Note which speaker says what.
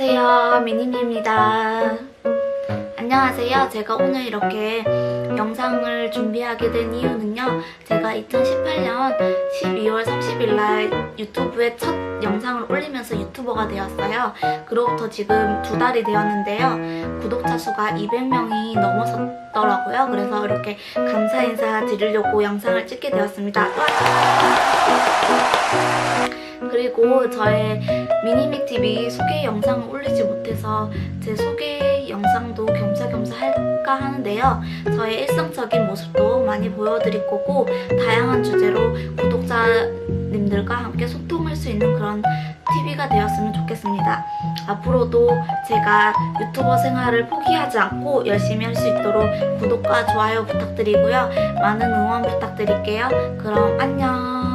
Speaker 1: 안녕하세요. 미니미입니다. 안녕하세요. 제가 오늘 이렇게 영상을 준비하게 된 이유는요. 제가 2018년 12월 30일 날 유튜브에 첫 영상을 올리면서 유튜버가 되었어요. 그로부터 지금 두 달이 되었는데요. 구독자 수가 200명이 넘어섰더라고요. 그래서 이렇게 감사 인사 드리려고 영상을 찍게 되었습니다. 와! 그리고 저의 미니미 TV 소개 영상을 올리지 못해서 제 소개 영상도 겸사겸사 할까 하는데요. 저의 일상적인 모습도 많이 보여드릴 거고 다양한 주제로 구독자님들과 함께 소통할 수 있는 그런 TV가 되었으면 좋겠습니다. 앞으로도 제가 유튜버 생활을 포기하지 않고 열심히 할 수 있도록 구독과 좋아요 부탁드리고요. 많은 응원 부탁드릴게요. 그럼 안녕.